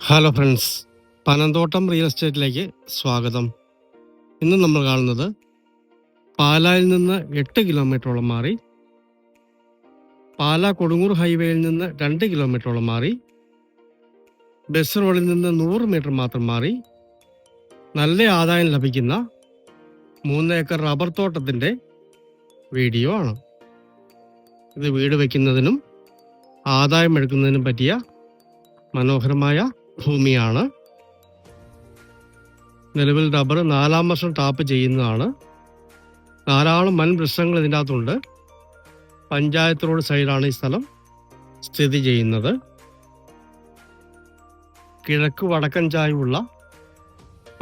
Hello friends Panamthottam real എസ്റ്റേറ്റിലേക്ക് സ്വാഗതം. ഇന്ന് നമ്മൾ കാണുന്നത് പാലായിൽ നിന്ന് എട്ട് കിലോമീറ്ററോളം മാറി പാലാ കൊടുങ്ങൂർ ഹൈവേയിൽ നിന്ന് രണ്ട് കിലോമീറ്ററോളം മാറി ബസ് റോഡിൽ നിന്ന് നൂറ് മീറ്റർ മാത്രം മാറി നല്ല ആദായം ലഭിക്കുന്ന മൂന്ന് ഏക്കർ റബ്ബർ തോട്ടത്തിന്റെ വീഡിയോ ആണ്. ഇത് വീട് വയ്ക്കുന്നതിനും ആദായം എടുക്കുന്നതിനും പറ്റിയ മനോഹരമായ ഭൂമിയാണ്. നിലവിൽ റബ്ബർ നാലാം വർഷം ടാപ്പ് ചെയ്യുന്നതാണ്. ധാരാളം വൻ വൃക്ഷങ്ങൾ ഇതിന്റെ അകത്തുണ്ട് പഞ്ചായത്ത് റോഡ് സൈഡാണ് ഈ സ്ഥലം സ്ഥിതി ചെയ്യുന്നത്. കിഴക്ക് വടക്കൻ ചായവുള്ള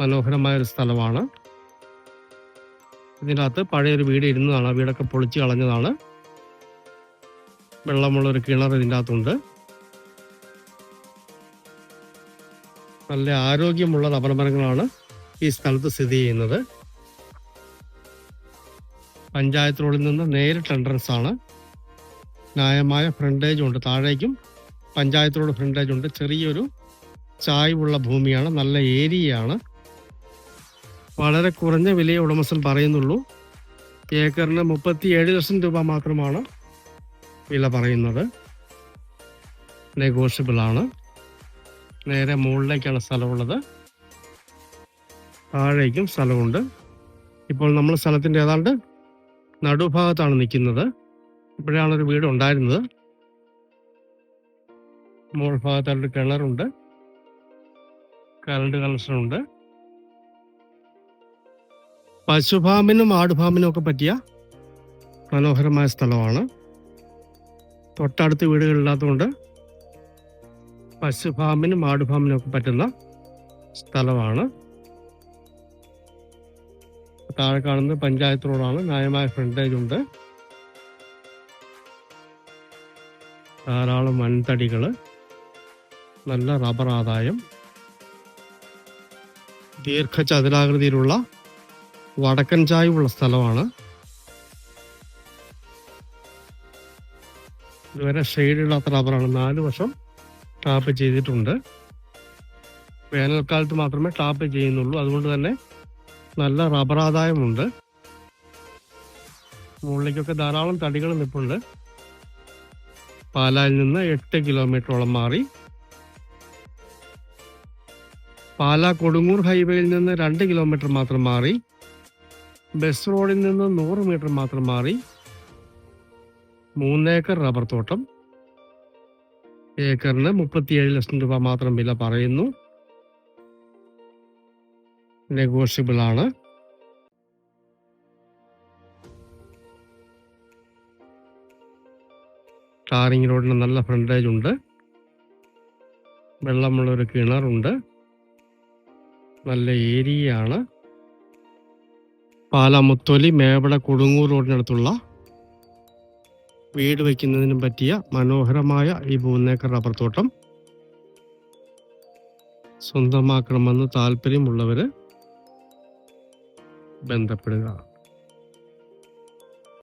മനോഹരമായ ഒരു സ്ഥലമാണ്. ഇതിനകത്ത് പഴയൊരു വീട് ഇരുന്നതാണ്. ആ വീടൊക്കെ പൊളിച്ച് കളഞ്ഞതാണ്. വെള്ളമുള്ളൊരു കിണർ ഇതിന്റെ അകത്തുണ്ട് നല്ല ആരോഗ്യമുള്ള റബ്ബർ മരങ്ങളാണ് ഈ സ്ഥലത്ത് സ്ഥിതി ചെയ്യുന്നത്. പഞ്ചായത്ത് റോഡിൽ നിന്ന് നേരിട്ട് എൻട്രൻസ് ആണ്. ന്യായമായ ഫ്രണ്ടേജ് ഉണ്ട്. താഴേക്കും പഞ്ചായത്ത് റോഡ് ഫ്രണ്ടേജ് ഉണ്ട്. ചെറിയൊരു ചായ്വുള്ള ഭൂമിയാണ്. നല്ല ഏരിയയാണ്. വളരെ കുറഞ്ഞ വിലയെ ഉടമസ്ഥൻ പറയുന്നുള്ളൂ. ഏക്കറിന് മുപ്പത്തി ഏഴ് ലക്ഷം രൂപ മാത്രമാണ് വില പറയുന്നത്. നെഗോഷ്യബിൾ ആണ്. നേരെ മുകളിലേക്കാണ് സ്ഥലമുള്ളത്. താഴേക്കും സ്ഥലമുണ്ട്. ഇപ്പോൾ നമ്മൾ സ്ഥലത്തിന്റെ ഏതാണ്ട് നടുഭാഗത്താണ് നിൽക്കുന്നത്. ഇപ്പോഴാണ് ഒരു വീട് ഉണ്ടായിരുന്നത്. മുകൾ ഭാഗത്തായിട്ട് കിണറുണ്ട്. കറണ്ട് കണക്ഷനുണ്ട്. പശുഫാമിനും ആടുഫാമിനും ഒക്കെ പറ്റിയ മനോഹരമായ സ്ഥലമാണ്. തൊട്ടടുത്ത് വീടുകളില്ലാത്തതുകൊണ്ട് പശു ഫാമിനും ആട് ഫാമിനും ഒക്കെ പറ്റുന്ന സ്ഥലമാണ്. താഴെ കാണുന്ന പഞ്ചായത്ത് റോഡാണ്. ന്യായമായ ഫ്രണ്ടേജ് ഉണ്ട്. ധാരാളം വൻതടികൾ. നല്ല റബ്ബർ ആദായം. ദീർഘചതുരാകൃതിയിലുള്ള വടക്കൻ ചായവുള്ള സ്ഥലമാണ്. ഇതുവരെ ഷെയ്ഡില്ലാത്ത റബ്ബറാണ്. നാല് വർഷം ടാപ്പ് ചെയ്തിട്ടുണ്ട്. വേനൽക്കാലത്ത് മാത്രമേ ടാപ്പ് ചെയ്യുന്നുള്ളൂ. അതുകൊണ്ട് തന്നെ നല്ല റബ്ബർ ആദായമുണ്ട് മുകളിലേക്കൊക്കെ ധാരാളം തടികൾ നിൽപ്പുണ്ട് പാലായിൽ നിന്ന് എട്ട് കിലോമീറ്ററോളം മാറി. പാലാ കൊടുങ്ങൂർ ഹൈവേയിൽ നിന്ന് രണ്ട് കിലോമീറ്റർ മാത്രം മാറി. ബസ് റോഡിൽ നിന്ന് നൂറ് മീറ്റർ മാത്രം മാറി. മൂന്നേക്കർ റബ്ബർ തോട്ടം. ഏക്കറിന് മുപ്പത്തിയേഴ് ലക്ഷം രൂപ മാത്രം വില പറയുന്നു. നെഗോഷ്യബിൾ ആണ് ടാറിങ് റോഡിന് നല്ല ഫ്രണ്ടേജ് ഉണ്ട്. വെള്ളമുള്ളൊരു കിണറുണ്ട്. നല്ല ഏരിയയാണ്. പാലമുത്തൊലി മേവട കൊടുങ്ങൂർ റോഡിനടുത്തുള്ള വീട് വയ്ക്കുന്നതിനും പറ്റിയ മനോഹരമായ ഈ മൂന്നേക്കർ റബ്ബർ തോട്ടം സ്വന്തമാക്കണമെന്ന് താല്പര്യമുള്ളവർ ബന്ധപ്പെടുക.